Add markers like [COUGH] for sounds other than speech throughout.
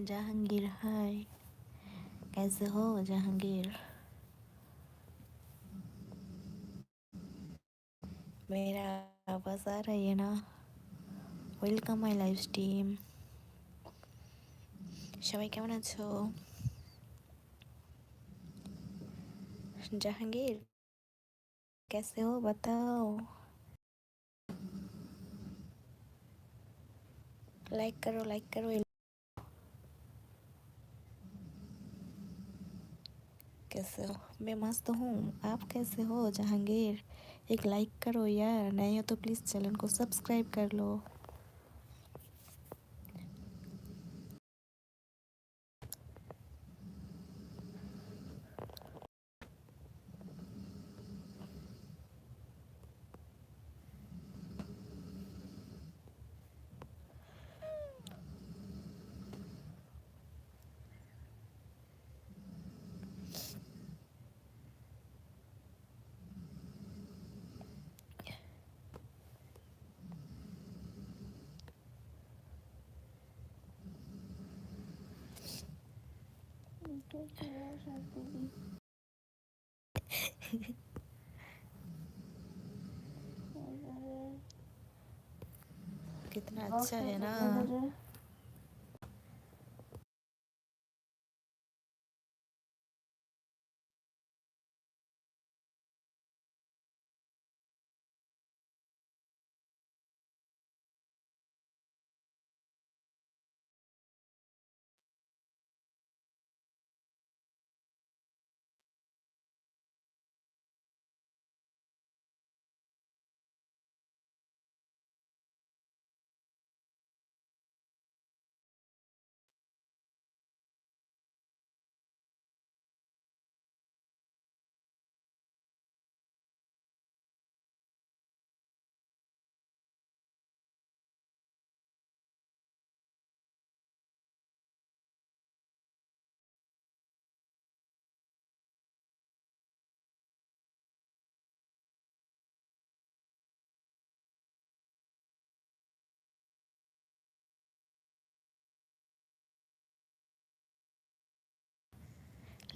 जहांगीर हाय कैसे हो जहांगीर मेरा आवाज आ रही है ना ওয়েলকাম মাই লাইভ স্ট্রিম সবাই কেমন আছো জাহাঙ্গীর कैसे हो बताओ लाइक करो लाइक करो कैसे हो? मैं मस्त हूँ। आप कैसे हो, जहांगीर? एक लाइक करो यार, नहीं हो तो प्लीज़ चैनल को सब्सक्राइब कर लो। 아차해라.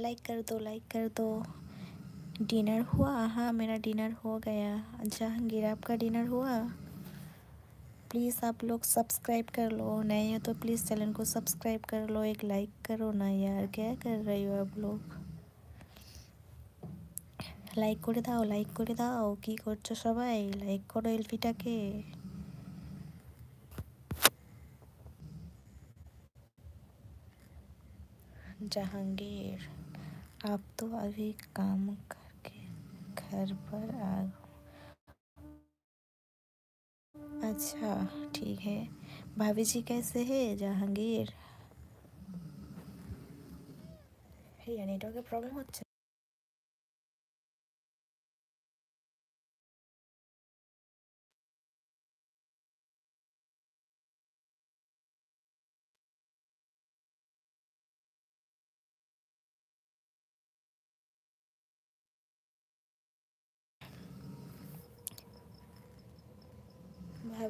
लाइक कर दो लाइक कर दो डिनर हुआ हाँ मेरा डिनर हो गया जहांगीर आपका डिनर हुआ प्लीज़ आप लोग सब्सक्राइब कर लो नए हो तो प्लीज़ चैनल को सब्सक्राइब कर लो एक लाइक करो ना यार क्या कर रही हो आप लोग লাইক করে দাও লাইক করে দাও কি করছো সবাই লাইক করো এলফিটাকে जहांगीर आप तो अभी काम करके घर पर आ अच्छा ठीक है भाभी जी कैसे है जहांगीर নেটওয়ার্কের প্রবলেম হচ্ছে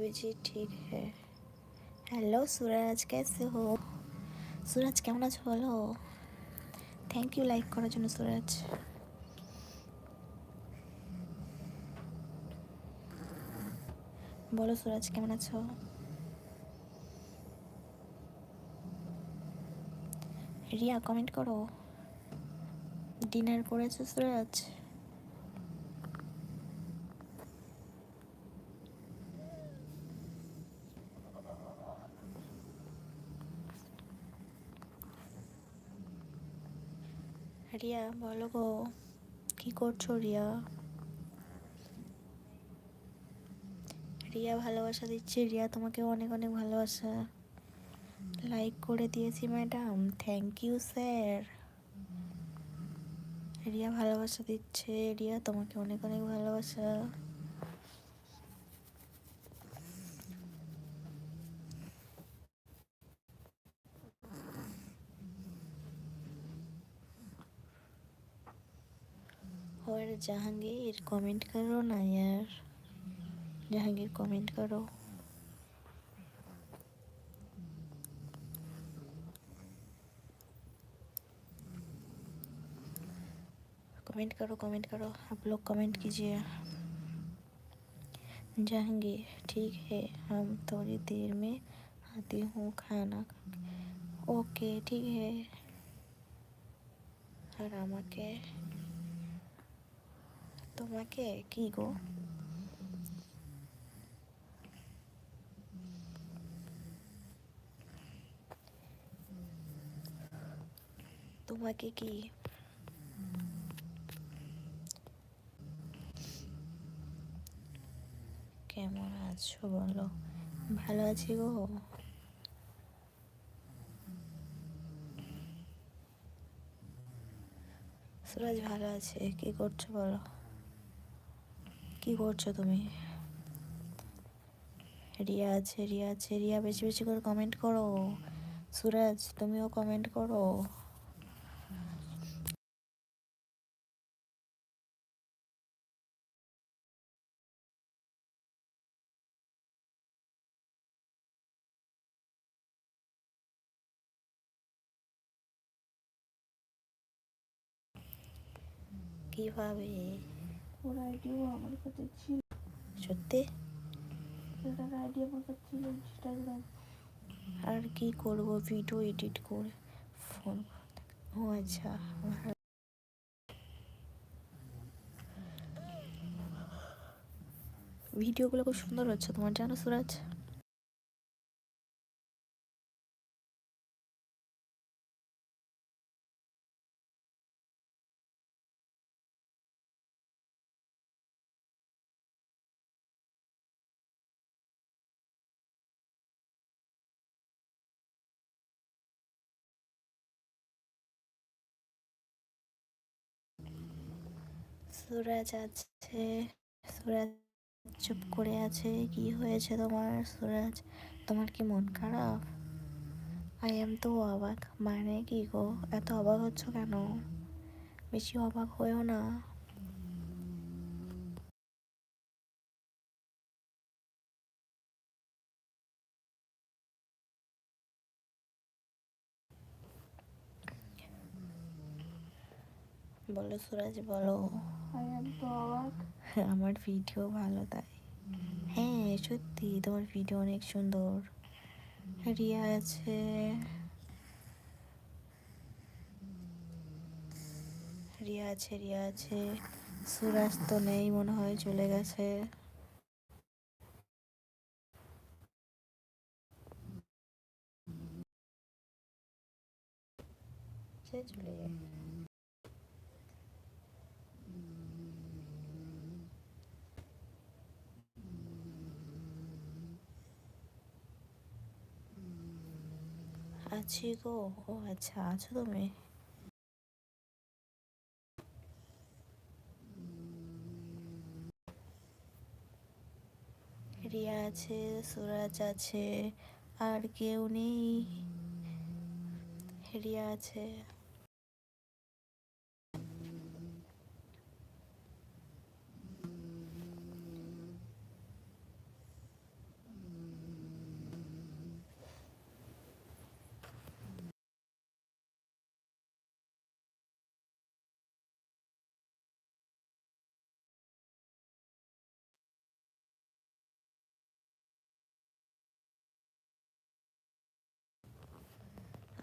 भाभी जी ठीक है হ্যালো সুরাজ कैसे हो সুরাজ কেমন আছো বলো থ্যাংক ইউ লাইক করার জন্য সুরাজ বলো সুরাজ কেমন আছো রিয়া কমেন্ট করো ডিনার করেছো সুরাজ রিয়া, বলো গো, কি করছ রিয়া? রিয়া ভালোবাসা দিচ্ছে, রিয়া তোমাকে অনেক অনেক ভালোবাসা। লাইক করে দিয়েছি madam thank you sir Riya ভালোবাসা দিচ্ছে, রিয়া তোমাকে অনেক অনেক ভালোবাসা। और जहांगीर कमेंट करो ना यार। जहांगीर कमेंट करो। कमेंट करो कमेंट करो। आप लोग कमेंट कीजिए। जाएँगे ठीक है, हम थोड़ी देर में आती हूँ खाना ओके ठीक है। आराम আমাকে তোমাকে কি গো? তোমাকে কি? কেমন আছো বলো? ভালো আছি গো। সুরাজ ভালো আছে, কি করছ বলো? কি করছ তুমি? রিয়া আছে রিয়া আছে রিয়া বেশি বেশি করে কমেন্ট করো। সুরাজ, তুমিও কমেন্ট করো। কীভাবে ওর আইডিও আমার কাছে ছিল। সত্যি? আইডিয়া আমার কাছে ছিল ইনস্টাগ্রাম। আর কি করব ভিডিও এডিট করে? ফোন ও আচ্ছা ভিডিওগুলো খুব সুন্দর হচ্ছে তোমার জানো সুরাজ? সুরাজ আছে। সুরাজ চুপ করে আছে। কি হয়েছে তোমার সুরাজ? তোমার কি মন খারাপ? আই এম তো অবাক। মানে কি গো? এত অবাক হচ্ছ কেন? বেশি অবাক হয়েও না। বলো সুরাজ বলো। [LAUGHS] আমার ভিডিও ভালো তাই। হ্যাঁ সত্যি তোমার ভিডিও অনেক সুন্দর। রিয়া আছে। রিয়া আছে রিয়া আছে। সুরাজ তো নেই মনে হয় চলে গেছে। চলে যায় আছি গো ও আচ্ছা আছো তুমি। রিয়া আছে, সুরাজ আছে, আর কেউ নেই। রিয়া আছে।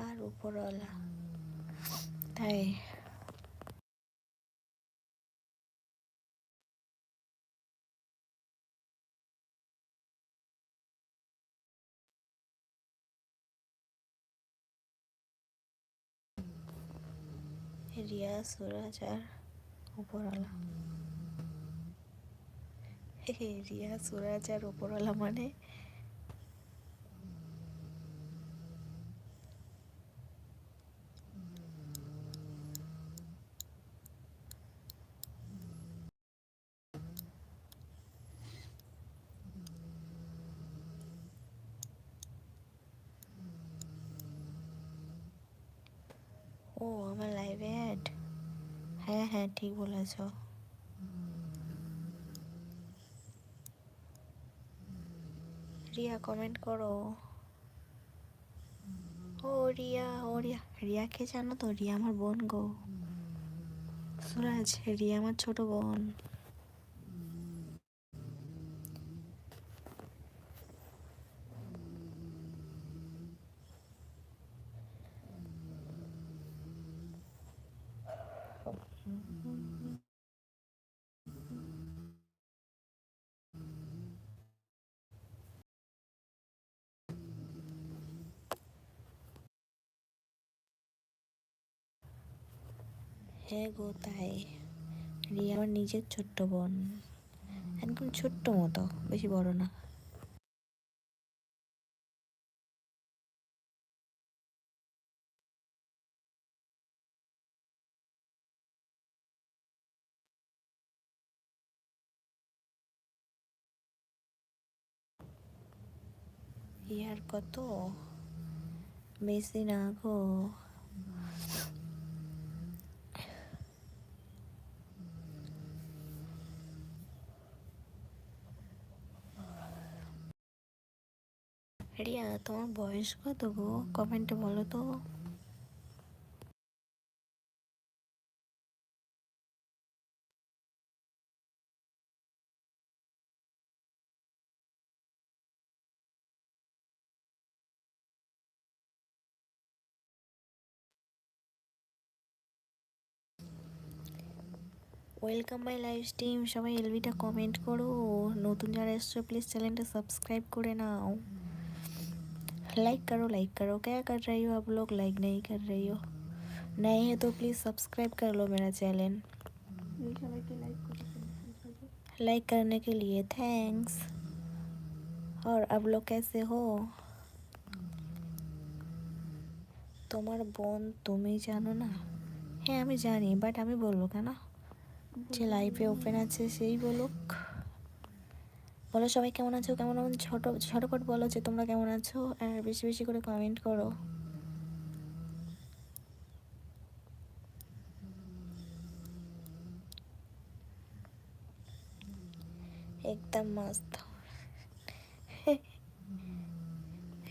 আর উপরওয়ালা। তাই। রিয়া সুরাজ আর উপরওয়ালা। রিয়া সুরাজ আর উপরওয়ালা মানে ও, আমার লাইভে অ্যাড হ্যাঁ হ্যাঁ ঠিক বলেছ। রিয়া কমেন্ট করো। ও, রিয়া ও, রিয়া। রিয়াকে জানো তো? রিয়া আমার বোন গো। সুরাজ রিয়া আমার ছোট বোন। হ্যাঁ গো, তাই। রিয়া আমার নিজের ছোট্ট বোন। একদম ছোট্ট মতো, বেশি বড় না। ইয়ার কত? বেশি না গো। রিয়া তোমার বয়স কত গো? কমেন্টে বলো তো। ওয়েলকাম মাই লাইভ স্ট্রিম সবাই এলবিটা কমেন্ট করো। নতুন যারা এসছো প্লিজ চ্যানেলটা সাবস্ক্রাইব করে নাও। लाइक करो लाइक करो क्या कर रही हो आप लोग लाइक नहीं कर रही हो नए हैं तो प्लीज़ सब्सक्राइब कर लो मेरा चैनल এই সবাইকে লাইক করে ফেলবে लाइक करने के लिए थैंक्स और आप लोग कैसे हो তোমার বোন তুমি জানো না হ্যাঁ আমি জানি বাট আমি বলবো কেন যে লাইফে ওপেন আছে সেই বলুক বলো সবাই কেমন আছো? কেমন ছোট ছোটপট বলো যে তোমরা কেমন আছো? আর বেশি বেশি করে কমেন্ট করো। একদম মস্ত।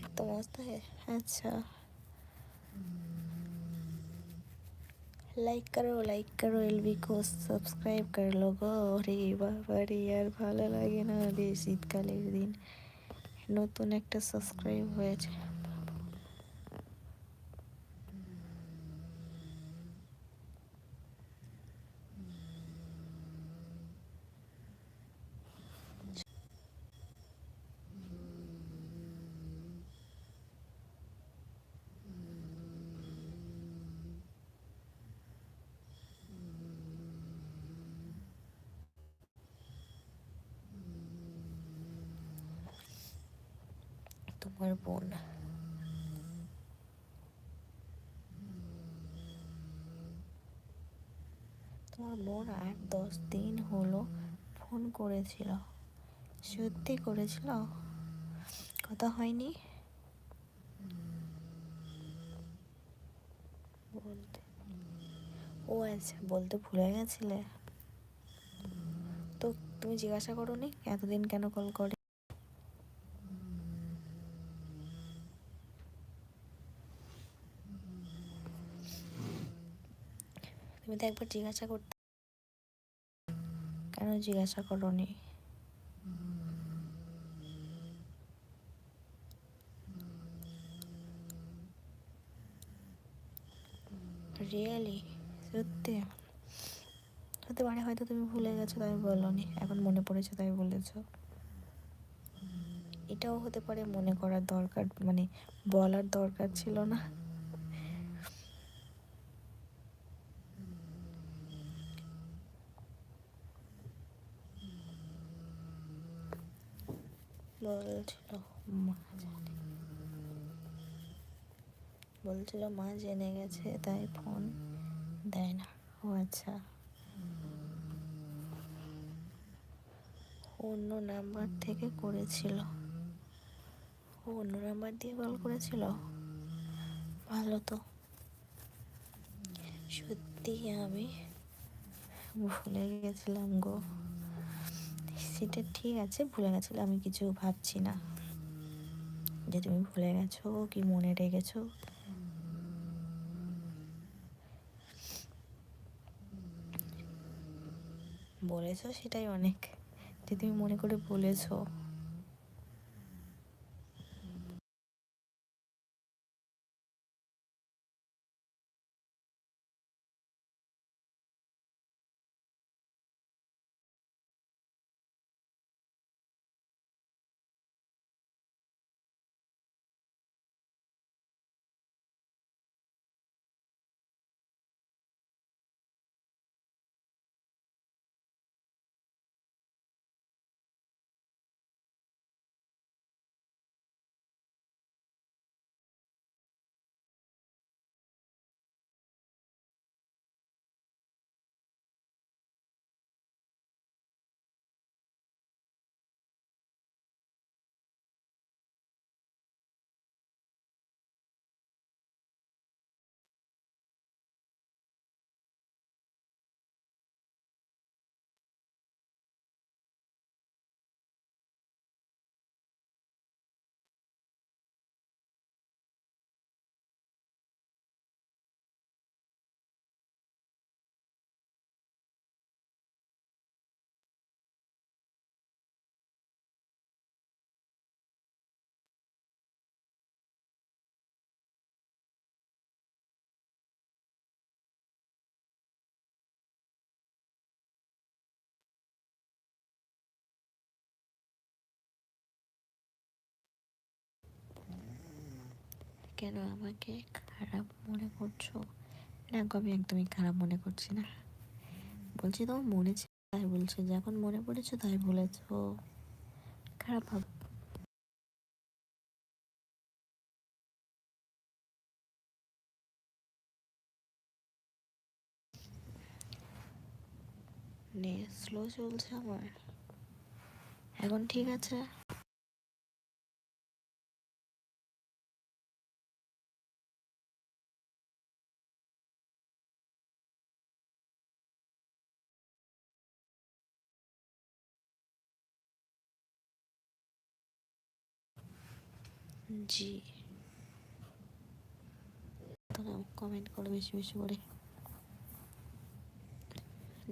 একদম মস্ত আচ্ছা। लाइक करो लाइक करो एल को सब्सक्राइब कर लो। गो अरे यार, भलो लागे ना शीतकाल शीतकाले दिन। नतून एक सबसक्राइब हो দশ দিন হলো ফোন করেছিল। সত্যি করেছিল? কথা হয়নি? ও আচ্ছা বলতে ভুলে গেছিলে? তো তুমি জিজ্ঞাসা করো নি এতদিন কেন কল করে? তুমি তো একবার জিজ্ঞাসা করতে জিজ্ঞাসা করনি। রিয়েলি সত্যি? হতে পারে হয়তো তুমি ভুলে গেছো, তাই বলনি। এখন মনে পড়েছে, তাই বলেছ। এটাও হতে পারে মনে করার দরকার মানে বলার দরকার ছিল না। বলছিল মা বলছিল, মা জেনে গেছে, তাই ফোন দেয় না। ও আচ্ছা। অন্য নাম্বার থেকে করেছিল। ও অন্য নাম্বার দিয়ে কল করেছিল? ভালো তো। সত্যি আমি ভুলে গেছিলাম গো। সেটা ঠিক আছে, ভুলে গেছিল, আমি কিছু ভাবছি না। যে তুমি ভুলে গেছো কি মনে রেখেছো? বলেছ সেটাই অনেক। যে তুমি মনে করে বলেছ। কেন আমাকে খারাপ মনে করছ? না আমি একদমই খারাপ মনে করছি না। বলছি তোমার মনে ছিল, তাই বলছো। যখন মনে পড়েছো, তাই বলেছ। খারাপ ভাব। নে স্লো চলছে আমার। এখন ঠিক আছে? জি। তোরা কমেন্ট করো বেশি বেশি করে।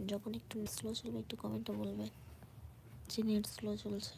যখন একটু স্লো চলবে, একটু কমেন্টও বলবে যে নেট স্লো চলছে।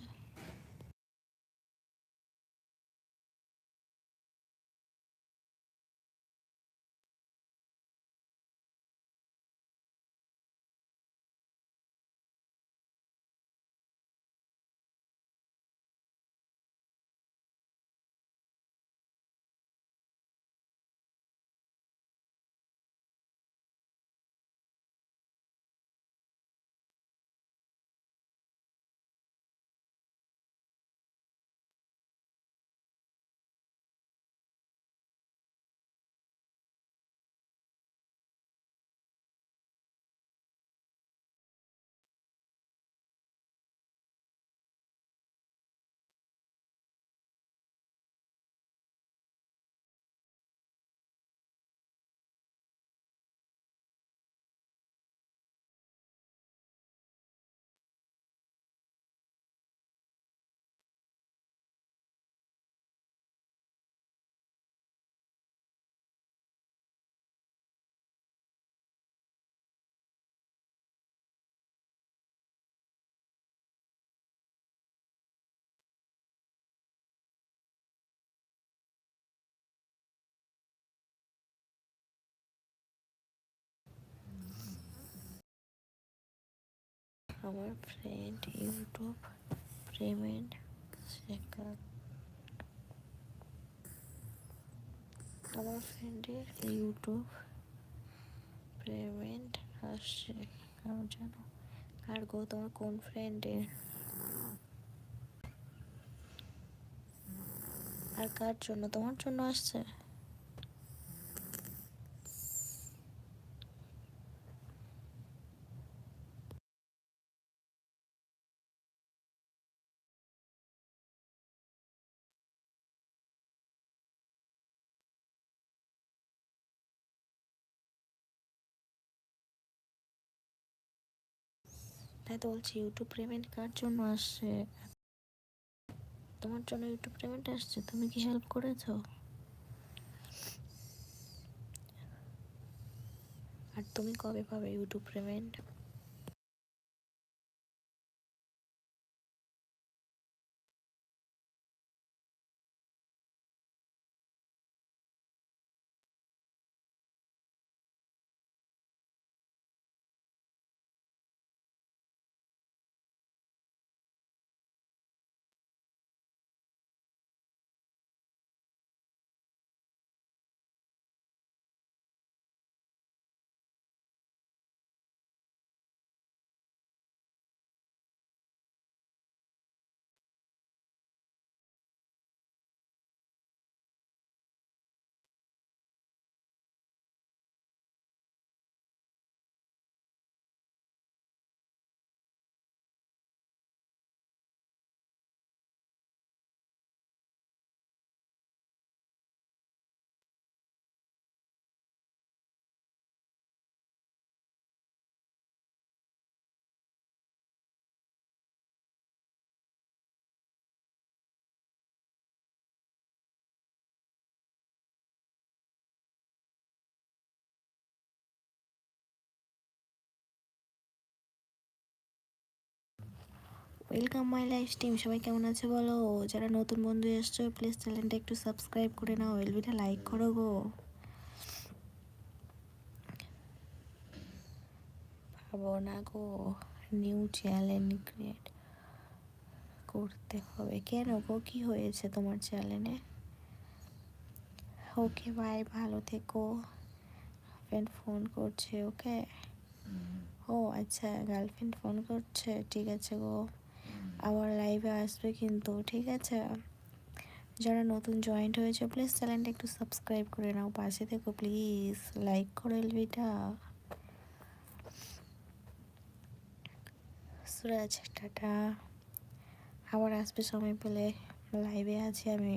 আমার ফ্রেন্ড ইউটিউব পেমেন্ট শেখার আমার ফ্রেন্ডের ইউটিউব পেমেন্ট আসছে। কারণ জানো আর গো, তোমার কোন ফ্রেন্ডের আর কার জন্য? তোমার জন্য আসছে? তো বলছি ইউটিউব পেমেন্ট কার জন্য আসছে? তোমার জন্য ইউটিউব পেমেন্ট আসছে? তুমি কি হেল্প করেছ? আর তুমি কবে পাবে YouTube payment welcome my life stream সবাই কেমন আছে বলো? যারা নতুন বন্ধু এসছো প্লিজ চ্যানেলটা একটু সাবস্ক্রাইব করে নাও এলবিটা লাইক করো গো। পাবো না গো নিউ চ্যানেল ক্রিয়েট করতে হবে। কেন গো? কি হয়েছে তোমার চ্যানেলে ওকে বাই ভালো থেকো। ফ্রেন্ড ফোন করছে ওকে ও আচ্ছা গার্লফ্রেন্ড ফোন করছে ঠিক আছে গো। আবার লাইভে আসবে কিন্তু, ঠিক আছে? যারা নতুন জয়েন্ট হয়েছে প্লিজ চ্যানেলটা একটু সাবস্ক্রাইব করে নাও, পাশে থেকো প্লিজ লাইক করে এলবিটা সুরাজ, টাটা। আবার আসবে সময় পেলে লাইভে আছি আমি।